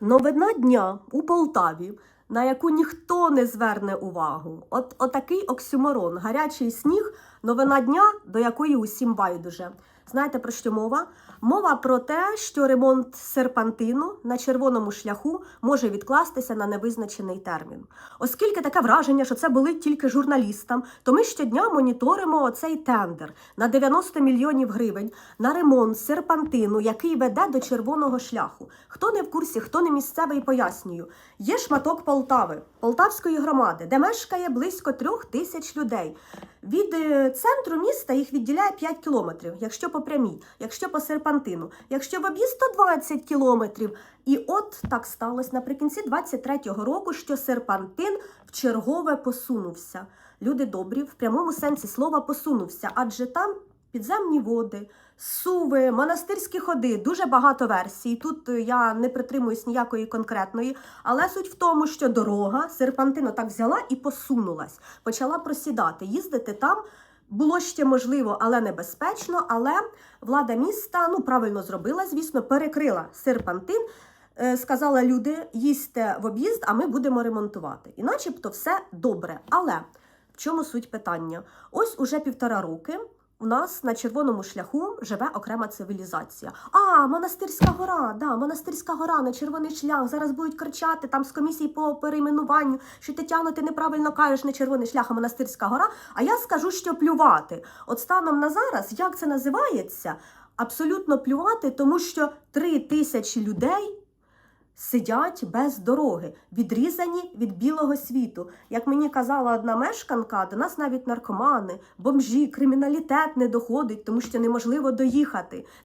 Новина дня у Полтаві, на яку ніхто не зверне увагу. От отакий оксюморон, гарячий сніг, новина дня, до якої усім байдуже. Знаєте про що мова? Мова про те, що ремонт серпантину на червоному шляху може відкластися на невизначений термін. Оскільки таке враження, що це болить тільки журналістам, то ми щодня моніторимо цей тендер на 90 мільйонів гривень на ремонт серпантину, який веде до червоного шляху. Хто не в курсі, хто не місцевий, пояснюю. Є шматок Полтави, Полтавської громади, де мешкає близько трьох тисяч людей. Від е, центру міста їх відділяє 5 кілометрів, якщо по прямій, якщо по серпантину, якщо в об'їзд 120 кілометрів. І от так сталося наприкінці 23-го року, що серпантин в чергове посунувся. Люди добрі, в прямому сенсі слова посунувся, адже там підземні води, суви, монастирські ходи, дуже багато версій. Тут е, я не притримуюсь ніякої конкретної, але суть в тому, що дорога серпантину так взяла і посунулась, почала просідати, їздити там. Було ще можливо, але небезпечно. Але влада міста ну правильно зробила, звісно, перекрила серпантин. е, Сказала люди, їсьте в об'їзд, а ми будемо ремонтувати. І начебто все добре. Але в чому суть питання? Ось уже півтора роки у нас на червоному шляху живе окрема цивілізація. А, монастирська гора, да, монастирська гора на червоний шлях. Зараз будуть кричати там з комісії по перейменуванню, що Тетяно, ти неправильно кажеш не червоний шлях, а монастирська гора. А я скажу, що плювати. От станом на зараз, як це називається? Абсолютно плювати, тому що три тисячі людей сидять без дороги, відрізані від білого світу. Як мені казала одна мешканка, до нас навіть наркомани, бомжі, криміналітет не доходить, тому що неможливо доїхати.